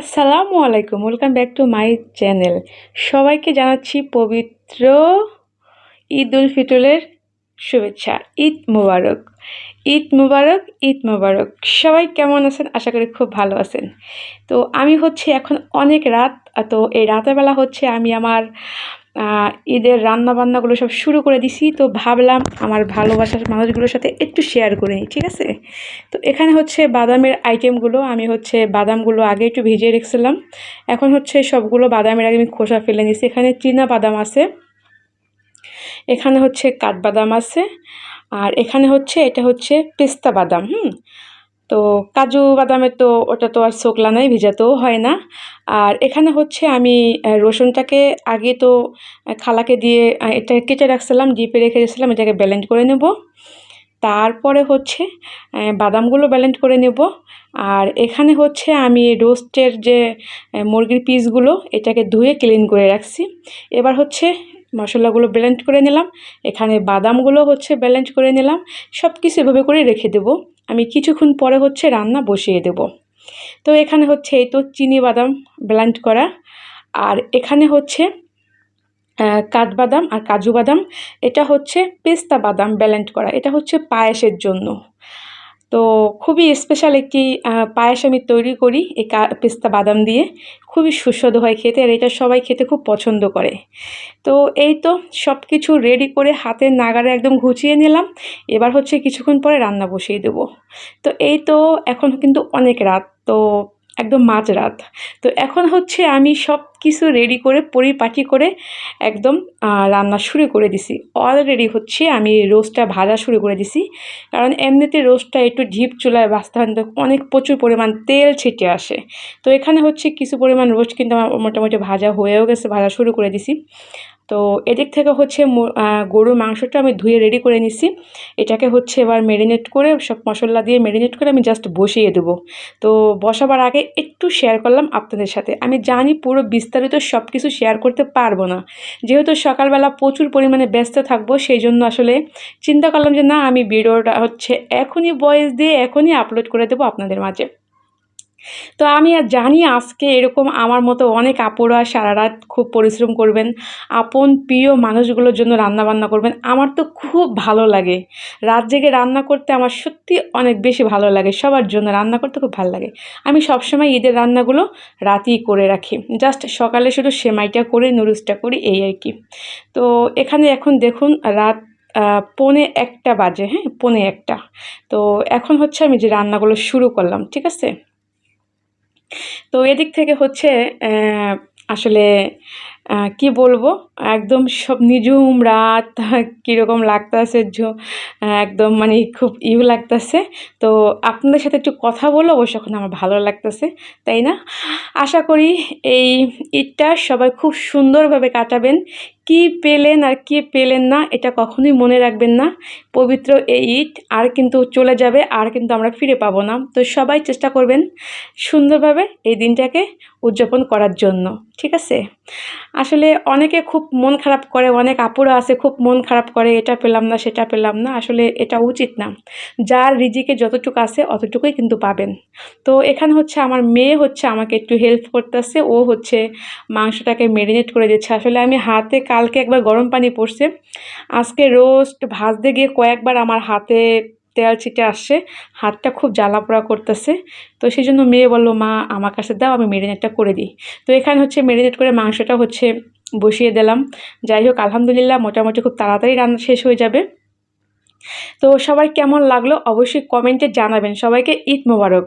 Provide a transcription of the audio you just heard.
আসসালামু আলাইকুম welcome back to my channel সবাইকে জানাচ্ছি পবিত্র ঈদ উল ফিতরের শুভেচ্ছা। ঈদ মুবারক। ঈদ মুবারক ঈদ মুবারক। সবাই কেমন আছেন? আশা করি খুব ভালো আছেন। তো আমি হচ্ছে এখন অনেক রাত, তো এই রাতেরবেলা হচ্ছে আমি আমার ঈদের রান্নাবান্নাগুলো সব শুরু করে দিছি। তো ভাবলাম আমার ভালোবাসার মানুষগুলোর সাথে একটু শেয়ার করে নিই, ঠিক আছে? তো এখানে হচ্ছে বাদামের আইটেমগুলো আমি হচ্ছে বাদামগুলো আগে একটু ভিজিয়ে রেখেছিলাম। এখন হচ্ছে সবগুলো বাদামের আগে আমি খোসা ফেলে নিয়েছি এখানে চীনা বাদাম আছে, এখানে হচ্ছে কাঠবাদাম আছে, আর এখানে হচ্ছে, এটা হচ্ছে পেস্তা বাদাম, হুম? তো কাজু বাদামের তো ওটা তো আর শোকলা নাই, ভিজাতেও হয় না। আর এখানে হচ্ছে আমি রসুনটাকে আগে তো খালাকে দিয়ে এটা কেটে রাখছিলাম, ডিপে রেখে গেছিলাম এটাকে ব্যালেন্ড করে নেব। তারপরে হচ্ছে বাদামগুলো ব্যালেন্ড করে নেব। আর এখানে হচ্ছে আমি রোস্টের যে মুরগির পিসগুলো এটাকে ধুয়ে ক্লিন করে রাখছি। এবার হচ্ছে মশলাগুলো ব্লেন্ড করে নিলাম। এখানে বাদামগুলো হচ্ছে ব্যালেন্ড করে নিলাম। সব কিছু এভাবে করে রেখে দেব। আমি কিছুক্ষণ পরে হচ্ছে রান্না বসিয়ে দেব। তো এখানে হচ্ছে এই তো চিনি বাদাম ব্ল্যান্ড করা। আর এখানে হচ্ছে কাঠবাদাম আর কাজু বাদাম। এটা হচ্ছে পেস্তা বাদাম ব্যালেন্ট করা। এটা হচ্ছে পায়েসের জন্য। তো খুবই স্পেশাল একটি পায়েস আমি তৈরি করি এই পেস্তা বাদাম দিয়ে। খুবই সুস্বাদু হয় খেতে আর এটা সবাই খেতে খুব পছন্দ করে। তো এই তো সব কিছু রেডি করে হাতের নাগারে একদম ঘুচিয়ে নিলাম। এবার হচ্ছে কিছুক্ষণ পরে রান্না বসিয়ে দেবো। তো এই তো এখন কিন্তু অনেক রাত। তো একদম মাঝরাত তো এখন হচ্ছে আমি সব কিছু রেডি করে, পরিপাটি করে একদম রান্না শুরু করে দিছি। অলরেডি হচ্ছে আমি রোস্টটা ভাজা শুরু করে দিছি। কারণ এমনিতে রোস্টটা একটু ঢিপ চুলায় বাঁচতে হয় অনেক প্রচুর পরিমাণ তেল ছিটে আসে। তো এখানে হচ্ছে কিছু পরিমাণ রোস্ট কিন্তু আমার মোটামুটি ভাজা হয়েও গেছে, ভাজা শুরু করে দিছি। তো এদিক থেকে হচ্ছে গরুর মাংসটা আমি ধুয়ে রেডি করে নিছি। এটাকে হচ্ছে এবার মেরিনেট করে সব মশলা দিয়ে মেরিনেট করে আমি জাস্ট বসিয়ে দেবো। তো বসাবার আগে একটু শেয়ার করলাম আপনাদের সাথে। আমি জানি পুরো বিস্তারিত সব কিছু শেয়ার করতে পারব না। যেহেতু সকালবেলা প্রচুর পরিমাণে ব্যস্ত থাকব সেই জন্য আসলে চিন্তা করলাম যে না, আমি ভিডিওটা হচ্ছে এখনই ভয়েস দিয়ে এখনই আপলোড করে দেবো আপনাদের মাঝে। তো আমি আর জানি আজকে এরকম আমার মতো অনেক আপুরা সারা রাত খুব পরিশ্রম করবেন। আপন প্রিয় মানুষগুলোর জন্য রান্না বান্না করবেন। আমার তো খুব ভালো লাগে। রাত জেগে রান্না করতে আমার সত্যি অনেক বেশি ভালো লাগে। সবার জন্য রান্না করতে খুব ভালো লাগে। আমি সবসময় ঈদের রান্নাগুলো রাতেই করে রাখি। জাস্ট সকালে শুধু সেমাইটা করে, নুডলসটা করি, এই আর কি। তো এখানে এখন দেখুন রাত পৌনে একটা বাজে হ্যাঁ? পৌনে একটা। তো এখন হচ্ছে আমি যে রান্নাগুলো শুরু করলাম, ঠিক আছে? তো এদিক থেকে হচ্ছে আসলে কি বলব? একদম সব নিজুম রাত, কীরকম লাগতেছে একদম মানে খুব ইউ লাগতেছে। তো আপনাদের সাথে একটু কথা বলে অবশ্য এখন আমার ভালো লাগতেছে, তাই না? আশা করি এই ঈদটা সবাই খুব সুন্দরভাবে কাটাবেন। কি পেলেন আর কি পেলেন না, এটা কখনোই মনে রাখবেন না। পবিত্র এই ঈদ, আর কিন্তু চলে যাবে, আর কিন্তু আমরা ফিরে পাবো না। তো সবাই চেষ্টা করবেন সুন্দরভাবে এই দিনটাকে উদযাপন করার জন্য, ঠিক আছে? আসলে অনেকে খুব মন খারাপ করে, অনেক আপুরা আছে, খুব মন খারাপ করে, এটা পেলাম না, সেটা পেলাম না। আসলে এটা উচিত না। যার রিজিকে যতটুকু আছে, অতটুকুই কিন্তু পাবেন। তো এখানে হচ্ছে আমার মেয়ে হচ্ছে আমাকে একটু হেল্প করতেছে, ও হচ্ছে মাংসটাকে মেরিনেট করে দিচ্ছে। আসলে আমি হাতে কালকে একবার গরম পানি পড়ছে। আজকে রোস্ট ভাজতে গিয়ে কয়েকবার আমার হাতে তেল ছিটে আসছে, হাতটা খুব জ্বালা পোড়া করতেছে। তো সেই জন্য মেয়ে বলল, মা, আমার কাছে দাও, আমি মেরিনেটটা করে দিই। তো এখানে হচ্ছে মেরিনেট করে মাংসটা হচ্ছে বসিয়ে দিলাম। যাই হোক, আলহামদুলিল্লাহ মোটামুটি খুব তাড়াতাড়ি রান্না শেষ হয়ে যাবে। তো সবাই কেমন লাগল অবশ্যই কমেন্টে জানাবেন। সবাইকে ঈদ মোবারক।